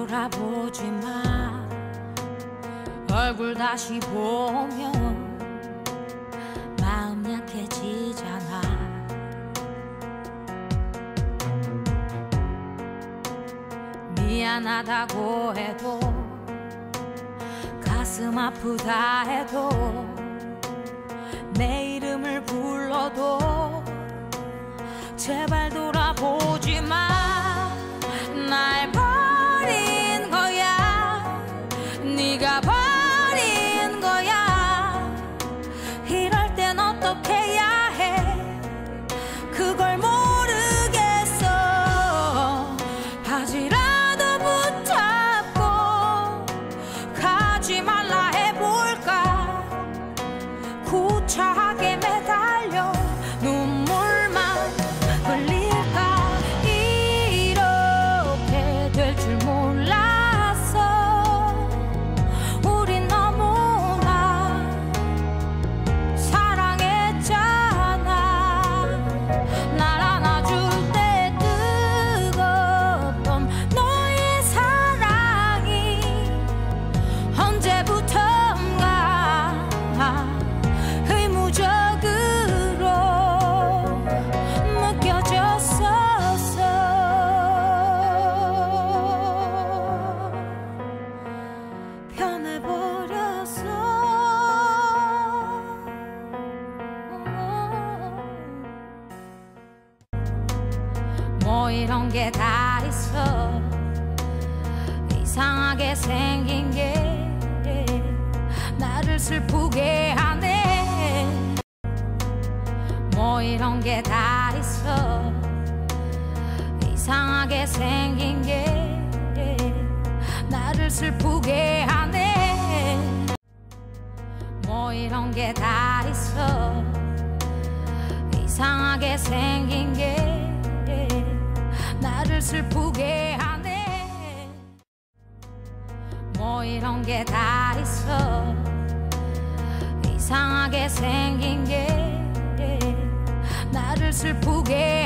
뒤돌아보지 마 얼굴 다시 보면 마음 약해지잖아. 미안하다고 해도 가슴 아프다 해도 내 이름을 불러도 제발 가지 말 뭐 이런 게 다 있어. 이상하게 생긴 게 나를 슬프게 하네. 뭐 이런 게 다 있어. 이상하게 생긴 게 나를 슬프게 하네. 뭐 이런 게 다 있어. 이상하게 생 슬프게 하네. 뭐 이런 게 다 있어. 이상하게 생긴 게 나를 슬프게